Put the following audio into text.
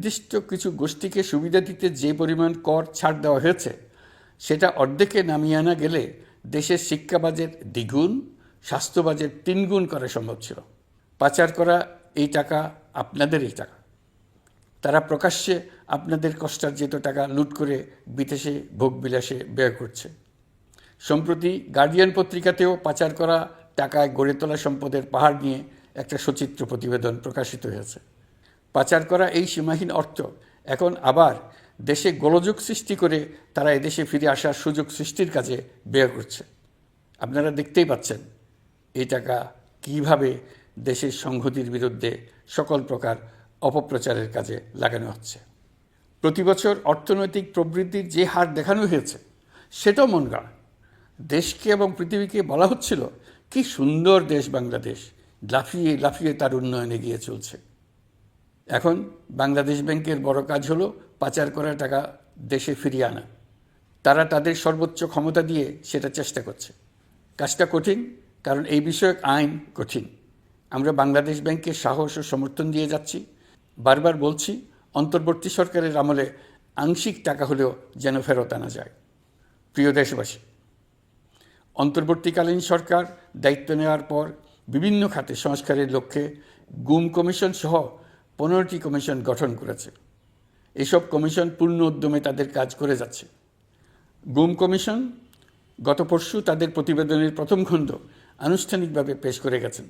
নির্দিষ্ট কিছু গোষ্ঠীকে সুবিধা দিতে যে পরিমাণ কর ছাড় দেওয়া হয়েছে, সেটা অর্ধেকে নামিয়ে আনা গেলে দেশের শিক্ষা বাজেট দ্বিগুণ, স্বাস্থ্য বাজেট তিনগুণ করা সম্ভব ছিল। পাচার করা এই টাকা আপনাদের এই টাকা। তারা প্রকাশ্যে আপনাদের কষ্টার্জিত টাকা লুট করে বিদেশে ভোগবিলাসে ব্যয় করছে। সম্প্রতি গার্ডিয়ান পত্রিকাতেও পাচার করা টাকায় গড়ে তোলা সম্পদের পাহাড় নিয়ে একটা সচিত্র প্রতিবেদন প্রকাশিত হয়েছে। পাচার করা এই সীমাহীন অর্থ। এখন আবার দেশে গোলযোগ সৃষ্টি করে তারা এদেশে ফিরে আসার সুযোগ সৃষ্টির কাজে ব্যয় করছে। আপনারা দেখতেই পাচ্ছেন এই টাকা কীভাবে দেশের সংহতির বিরুদ্ধে সকল প্রকার অপপ্রচারের কাজে লাগানো হচ্ছে। প্রতি বছর অর্থনৈতিক প্রবৃদ্ধির যে হার দেখানো হয়েছে, সেটাও মন দেশকে এবং পৃথিবীকে বলা হচ্ছিল, কি সুন্দর দেশ বাংলাদেশ, লাফিয়ে লাফিয়ে তার উন্নয়নে গিয়ে চলছে। এখন বাংলাদেশ ব্যাংকের বড় কাজ হলো পাচার করা টাকা দেশে ফিরিয়ে আনা। তারা তাদের সর্বোচ্চ ক্ষমতা দিয়ে সেটা চেষ্টা করছে। কাজটা কঠিন, কারণ এই বিষয়ক আইন কঠিন। আমরা বাংলাদেশ ব্যাংকের সাহস ও সমর্থন দিয়ে যাচ্ছি। বারবার বলছি, অন্তর্বর্তী সরকারের আমলে আংশিক টাকা হলেও যেন ফেরত আনা যায়। প্রিয় দেশবাসী, অন্তর্বর্তীকালীন সরকার দায়িত্ব নেওয়ার পর বিভিন্ন খাতে সংস্কারের লক্ষ্যে গুম কমিশন সহ পনেরোটি কমিশন গঠন করেছে। এসব কমিশন পূর্ণ উদ্যমে তাদের কাজ করে যাচ্ছে। গুম কমিশন গত পরশু তাদের প্রতিবেদনের প্রথম খণ্ড আনুষ্ঠানিকভাবে পেশ করে গেছেন।